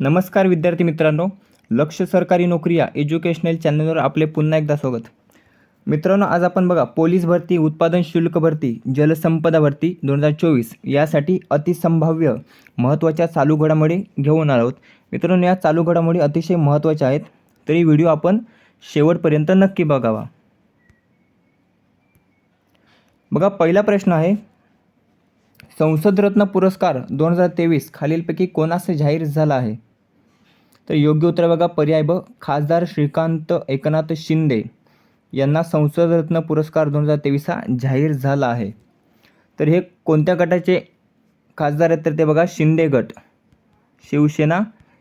नमस्कार विद्यार्थी मित्रांनो लक्ष सरकारी नोकरी या एज्युकेशनल चॅनलवर आपले पुन्हा एकदा स्वागत. मित्रांनो आज आपण बघा पोलीस भरती उत्पादन शुल्क भरती जलसंपदा भरती दोन हजार चोवीस यासाठी अतिसंभाव्य महत्त्वाच्या चालू घडामोडी घेऊन आलो आहोत. मित्रांनो या चालू घडामोडी अतिशय महत्त्वाच्या आहेत तरी व्हिडिओ आपण शेवटपर्यंत नक्की बघावा. बघा पहिला प्रश्न आहे संसदरत्न पुरस्कार दोन हजार तेवीस खालीलपैकी कोणास जाहीर झाला आहे? तर योग्य उत्तर बघा पर्याय ब खासदार श्रीकांत एकनाथ शिंदे यांना संसदरत्न पुरस्कार दोन हजार तेवीस हा जाहीर झाला आहे. तर हे कोणत्या गटाचे खासदार आहेत तर ते बघा शिंदे गट. शिवसेना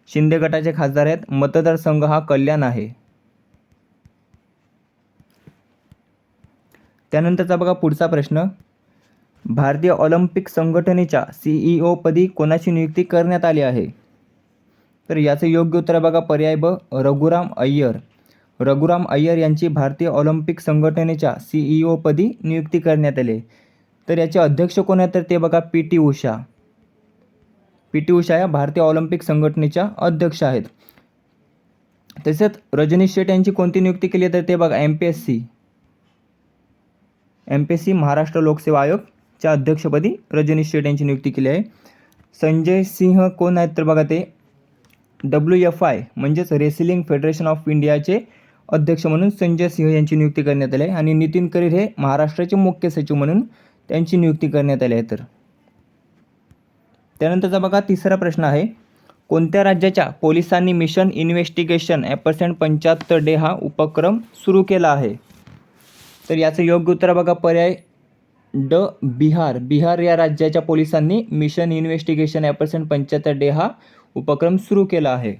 शिंदे गटाचे खासदार आहेत. मतदारसंघ हा कल्याण आहे. त्यानंतरचा बघा पुढचा प्रश्न. भारतीय ऑलिम्पिक संघटनेच्या सीईओ पदी कोणाची नियुक्ती करण्यात आली आहे? तर याचं योग्य उत्तर बघा पर्याय ब रघुराम अय्यर. रघुराम अय्यर यांची भारतीय ऑलिम्पिक संघटनेच्या सीईओ पदी नियुक्ती करण्यात आली. तर याचे अध्यक्ष कोण आहेत? तर ते बघा P T Usha. P T Usha या भारतीय ऑलिम्पिक संघटनेच्या अध्यक्ष आहेत. तसेच रजनीश शेट यांची कोणती नियुक्ती केली तर ते बघा M P S C M P S C Maharashtra लोकसेवा आयोग च्या अध्यक्षपदी रजनीश शेठ यांची नियुक्ती केली आहे. संजय सिंह कोण आहेत तर बघा ते. डब्ल्यू एफ आय म्हणजेच रेसलिंग फेडरेशन ऑफ इंडियाचे अध्यक्ष म्हणून संजय सिंह यांची नियुक्ती करण्यात आली आहे आणि नितीन करीर हे महाराष्ट्राचे मुख्य सचिव म्हणून त्यांची नियुक्ती करण्यात आली आहे तर. त्यानंतरचा बघा तिसरा प्रश्न आहे. कोणत्या राज्याच्या पोलिसांनी मिशन इन्व्हेस्टिगेशन ॲपर्सेंट पंच्याहत्तर डे हा उपक्रम सुरू केला आहे? तर याचं योग्य उत्तर बघा पर्याय ड बिहार. बिहार या राज्याच्या पोलिसांनी मिशन इन्व्हेस्टिगेशन ॲपर्सेंट पंच्याहत्तर डे हा उपक्रम सुरू केला आहे.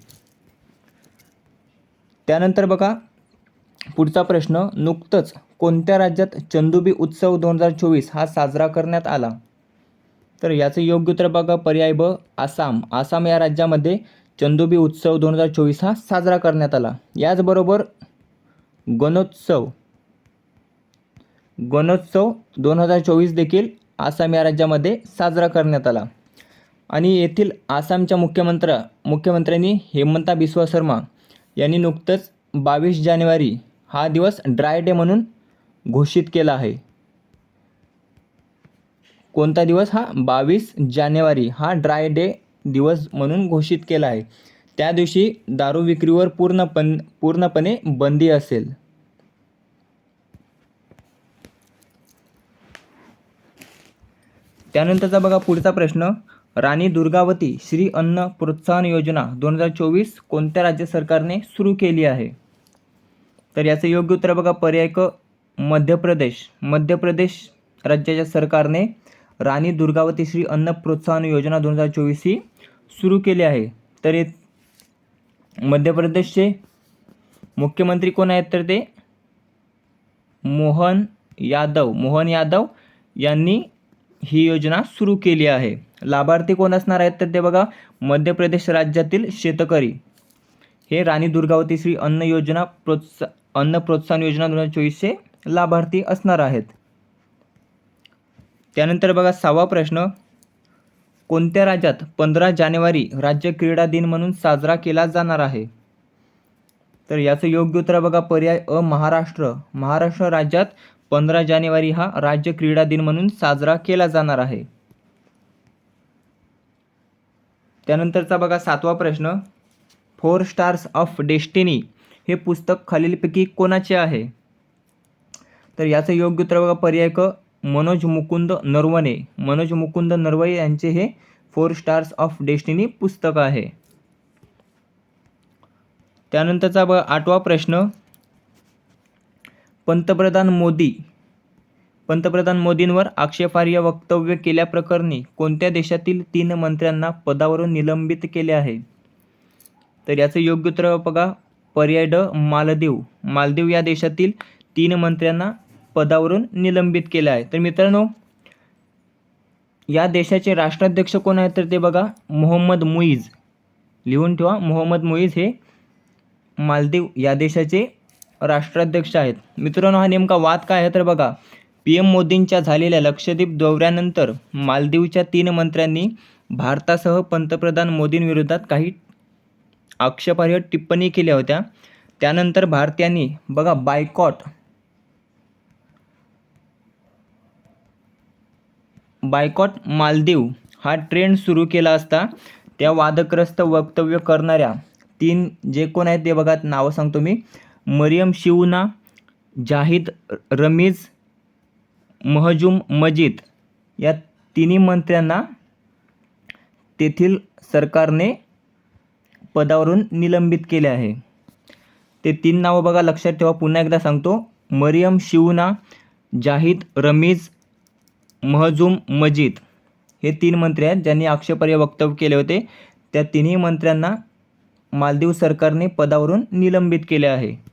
त्यानंतर बघा पुढचा प्रश्न नुकतंच कोणत्या राज्यात चंदुबी उत्सव दोन हजार चोवीस हा साजरा करण्यात आला? तर याचं योग्य उत्तर बघा पर्याय ब आसाम. आसाम या राज्यामध्ये चंदुबी उत्सव दोन हजार चोवीस हा साजरा करण्यात आला. याचबरोबर गणोत्सव. गणोत्सव दोन हजार चोवीस देखील आसाम या राज्यामध्ये साजरा करण्यात आला. आणि येथील आसामच्या मुख्यमंत्र मुख्यमंत्र्यांनी हेमंता बिस्वा शर्मा यांनी नुकतंच बावीस जानेवारी हा दिवस ड्राय डे म्हणून घोषित केला आहे. कोणता दिवस? हा बावीस जानेवारी हा ड्राय डे दिवस म्हणून घोषित केला आहे. त्या दिवशी दारू विक्रीवर पूर्णपण पूर्णपणे बंदी असेल. त्यानंतरचा बघा पुढचा प्रश्न. राणी दुर्गावती श्री अन्न प्रोत्साहन योजना दोन हजार चोवीस कोणत्या राज्य सरकारने सुरू केली आहे? तर याचं योग्य उत्तर बघा पर्याय क मध्य प्रदेश. मध्य प्रदेश राज्याच्या सरकारने राणी दुर्गावती श्री अन्न प्रोत्साहन योजना दोन हजार चोवीस ही सुरू केली आहे. तर हे मध्य प्रदेशचे मुख्यमंत्री कोण आहेत तर ते? मोहन यादव. मोहन यादव यांनी ही योजना सुरू केली आहे. लाभार्थी कोण असणार आहेत तर ते बघा मध्य प्रदेश राज्यातील शेतकरी. हे राणी दुर्गावती श्री अन्न योजना प्रोत्सा अन्न प्रोत्साहन योजना दोन हजार चोवीसचे लाभार्थी असणार आहेत. त्यानंतर बघा सहावा प्रश्न. कोणत्या राज्यात पंधरा जानेवारी राज्य क्रीडा दिन म्हणून साजरा केला जाणार आहे? तर याचं योग्य उत्तर बघा पर्याय अ महाराष्ट्र. महाराष्ट्र राज्यात पंधरा जानेवारी हा राज्य क्रीडा दिन म्हणून साजरा केला जाणार आहे. त्यानंतरचा बघा सातवा प्रश्न. फोर स्टार्स ऑफ डेस्टिनी हे पुस्तक खालीलपैकी कोणाचे आहे? तर याचं योग्य उत्तर बघा पर्याय क मनोज मुकुंद नरवणे. मनोज मुकुंद नरवणे यांचे हे फोर स्टार्स ऑफ डेस्टिनी पुस्तक आहे. त्यानंतरचा बघा आठवा प्रश्न. पंतप्रधान मोदी पंतप्रधान मोदींवर आक्षेपार्ह वक्तव्य केल्याप्रकरणी कोणत्या देशातील तीन मंत्र्यांना पदावरून निलंबित केले आहे? तर याचं योग्य उत्तर बघा पर्याय ड मालदीव. मालदीव या देशातील तीन मंत्र्यांना पदावरून निलंबित केले आहे. तर मित्रांनो या देशाचे राष्ट्राध्यक्ष कोण आहेत तर ते बघा मोहम्मद मुईज लिहून ठेवा मोहम्मद मुईज हे मालदीव या देशाचे राष्ट्राध्यक्ष आहेत. मित्रांनो हा नेमका वाद काय आहे तर बघा पी एम मोदींच्या झालेल्या लक्षद्वीप दौऱ्यानंतर मालदीवच्या तीन मंत्र्यांनी भारतासह पंतप्रधान मोदींविरोधात काही आक्षेपार्ह टिप्पणी केल्या होत्या. त्यानंतर भारतीयांनी बघा बायकॉट. बायकॉट मालदीव हा ट्रेंड सुरू केला असता त्या वादग्रस्त वक्तव्य करणाऱ्या तीन जे कोण आहेत ते बघा नावं सांगतो मी. मरियम शिवना जाहिद रमीज महजूम मजीद या तिन्ही मंत्र्यांना तेथील सरकारने पदावरून निलंबित केले आहे. ते तीन नावं बघा लक्षात ठेवा. पुन्हा एकदा सांगतो. मरियम शिवना जाहिद रमीज महजूम मजीद. हे तीन मंत्री आहेत ज्यांनी आक्षेपार्ह वक्तव्य केले होते. त्या तिन्ही मंत्र्यांना मालदीव सरकारने पदावरून निलंबित केले आहे.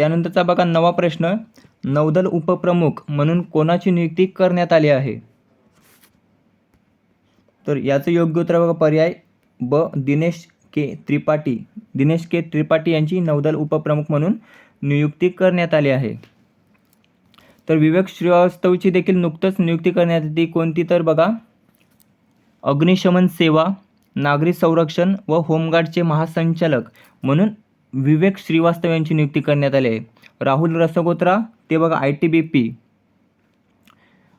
त्यानंतरचा बघा नवा प्रश्न. नौदल उपप्रमुख म्हणून कोणाची नियुक्ती करण्यात आली आहे? तर याचं योग्य उत्तर बघा पर्याय ब. दिनेश के. त्रिपाठी. दिनेश के. त्रिपाठी यांची नौदल उपप्रमुख म्हणून नियुक्ती करण्यात आली आहे. तर विवेक श्रीवास्तवची देखील नुकतंच नियुक्ती करण्यात आली कोणती तर बघा. अग्निशमन सेवा नागरी संरक्षण व होमगार्डचे महासंचालक म्हणून विवेक श्रीवास्तव यांची नियुक्ती करण्यात आली आहे. राहुल रसगोत्रा ते बघा I T B P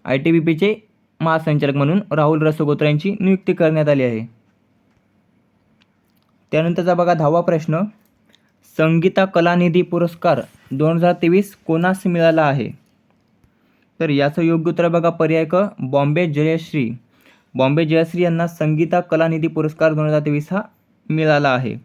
I T B पीचे महासंचालक म्हणून राहुल रसगोत्रा यांची नियुक्ती करण्यात आली आहे. त्यानंतरचा बघा दहावा प्रश्न. संगीता कलानिधी पुरस्कार दोन हजार तेवीस कोणास मिळाला आहे? तर याचं योग्य उत्तर बघा पर्याय क बॉम्बे जयश्री. बॉम्बे जयश्री यांना संगीता कलानिधी पुरस्कार दोन हजार तेवीस हा मिळाला आहे.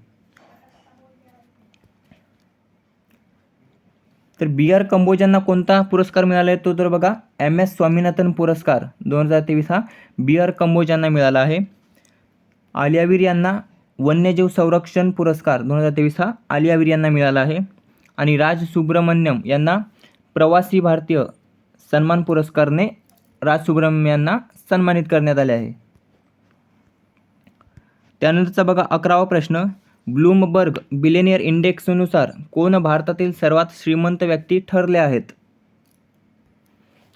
तर बी आर कंबोजांना कोणता पुरस्कार मिळाला आहे तो तर बघा एम एस स्वामीनाथन पुरस्कार दोन हजार तेवीस हा बी आर कंबोजांना मिळाला आहे. आलियावीर यांना वन्यजीव संरक्षण पुरस्कार दोन हजार तेवीस हा आलियावीर यांना मिळाला आहे. आणि राज सुब्रमण्यम यांना प्रवासी भारतीय सन्मान पुरस्कारने राज सुब्रमण्यम यांना सन्मानित करण्यात आले आहे. त्यानंतरचा बघा अकरावा प्रश्न ब्लूमबर्ग बिलेनियर इंडेक्सनुसार कोण भारतातील सर्वात श्रीमंत व्यक्ती ठरले आहेत?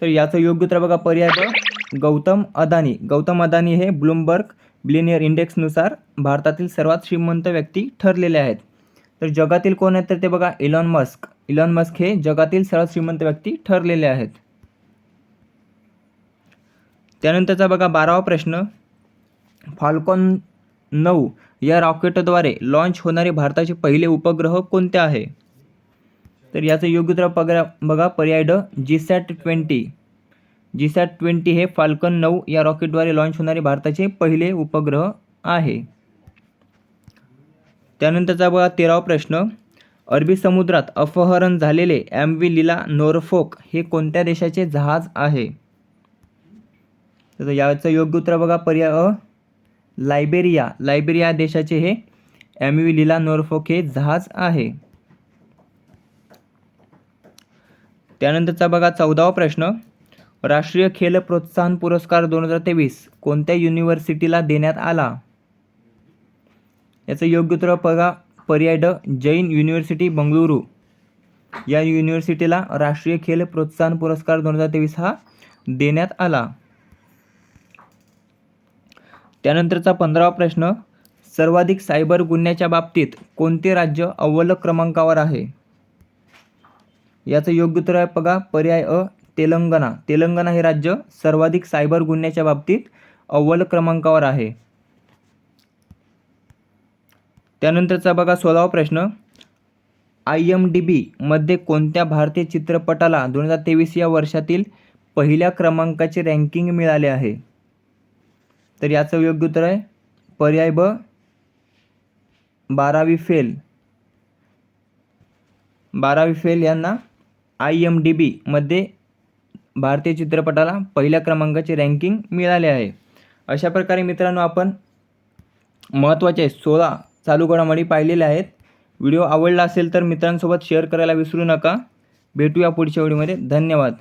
तर याचं योग्य उत्तर बघा पर्याय ब गौतम अदानी. गौतम अदानी हे ब्लूमबर्ग बिलेनियर इंडेक्सनुसार भारतातील सर्वात श्रीमंत व्यक्ती ठरलेले आहेत. तर जगातील कोण आहेत तर ते बघा इलॉन मस्क. इलॉन मस्क हे जगातील सर्वात श्रीमंत व्यक्ती ठरलेले आहेत. त्यानंतरचा बघा बारावा प्रश्न. फाल्कॉन नऊ या रॉकेटद्वारे लॉन्च होणारे भारताचे पहिले उपग्रह कोणते आहे? तर याचं योग्य उत्तर पगरा बघा पर्याय ड G sat twenty G sat twenty हे फाल्कन नऊ या रॉकेटद्वारे लॉन्च होणारे भारताचे पहिले उपग्रह आहे. त्यानंतरचा बघा तेरावा प्रश्न. अरबी समुद्रात अपहरण झालेले एम व्ही लिला नोरफोक हे कोणत्या देशाचे जहाज आहे? तर याचं योग्य उत्तर बघा पर्याय अ लायबेरिया लायबेरिया देशाचे हे एम व्ही लीला नोरफोक हे जहाज आहे. त्यानंतरचा बघा चौदावा प्रश्न. राष्ट्रीय खेल प्रोत्साहन पुरस्कार दोन हजार तेवीस कोणत्या युनिव्हर्सिटीला देण्यात आला? याचं योग्य उत्तर बघा पर्याय ड जैन युनिव्हर्सिटी बंगळुरू. या युनिव्हर्सिटीला राष्ट्रीय खेल प्रोत्साहन पुरस्कार दोन हजार तेवीस हा देण्यात आला. त्यानंतरचा पंधरावा प्रश्न सर्वाधिक सायबर गुन्ह्याच्या बाबतीत कोणते राज्य अव्वल क्रमांकावर आहे? याचं योग्य उत्तर आहे बघा पर्याय अ तेलंगणा. तेलंगणा हे राज्य सर्वाधिक सायबर गुन्ह्याच्या बाबतीत अव्वल क्रमांकावर आहे. त्यानंतरचा बघा सोळावा प्रश्न आय एम डी बीमध्ये कोणत्या भारतीय चित्रपटाला दोन हजार तेवीस या वर्षातील पहिल्या क्रमांकाचे रँकिंग मिळाले आहे? तर याचं योग्य उत्तर आहे. पर्याय ब बारावी फेल. बारावी फेल यांना आय एम डी बीमध्ये भारतीय चित्रपटाला पहिल्या क्रमांकाचे रँकिंग मिळाले आहे. अशा प्रकारे मित्रांनो आपण महत्त्वाचे सोळा चालू घडामोडी पाहिलेल्या आहेत. व्हिडिओ आवडला असेल तर मित्रांसोबत शेअर करायला विसरू नका. भेटूया पुढच्या व्हिडिओमध्ये. धन्यवाद.